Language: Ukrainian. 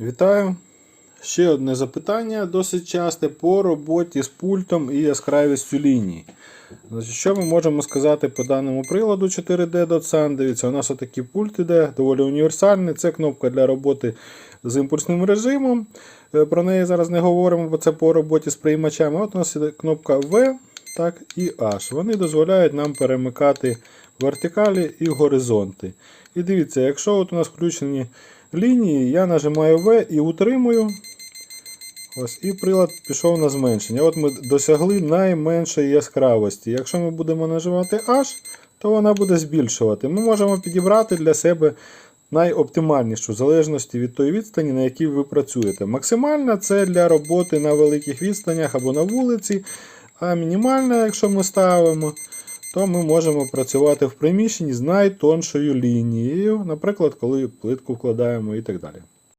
Вітаю! Ще одне запитання досить часте по роботі з пультом і яскравістю ліній. Значить, Що ми можемо сказати по даному приладу 4D Dotsan? Дивіться, у нас отакий пульт іде, доволі універсальний. Це кнопка для роботи з імпульсним режимом. Е, Про неї зараз не говоримо, бо це по роботі з приймачами. От у нас іде кнопка V так, і H. Вони дозволяють нам перемикати вертикалі і горизонти. І дивіться, якщо от у нас включені лінії, я нажимаю V і утримую. Ось, і прилад пішов на зменшення. От ми досягли найменшої яскравості. Якщо ми будемо нажимати H, то вона буде збільшувати. Ми можемо підібрати для себе найоптимальнішу, в залежності від тої відстані, на якій ви працюєте. Максимальна це для роботи на великих відстанях або на вулиці. А мінімальна, якщо ми ставимо, то ми можемо працювати в приміщенні з найтоншою лінією, наприклад, коли плитку вкладаємо і так далі.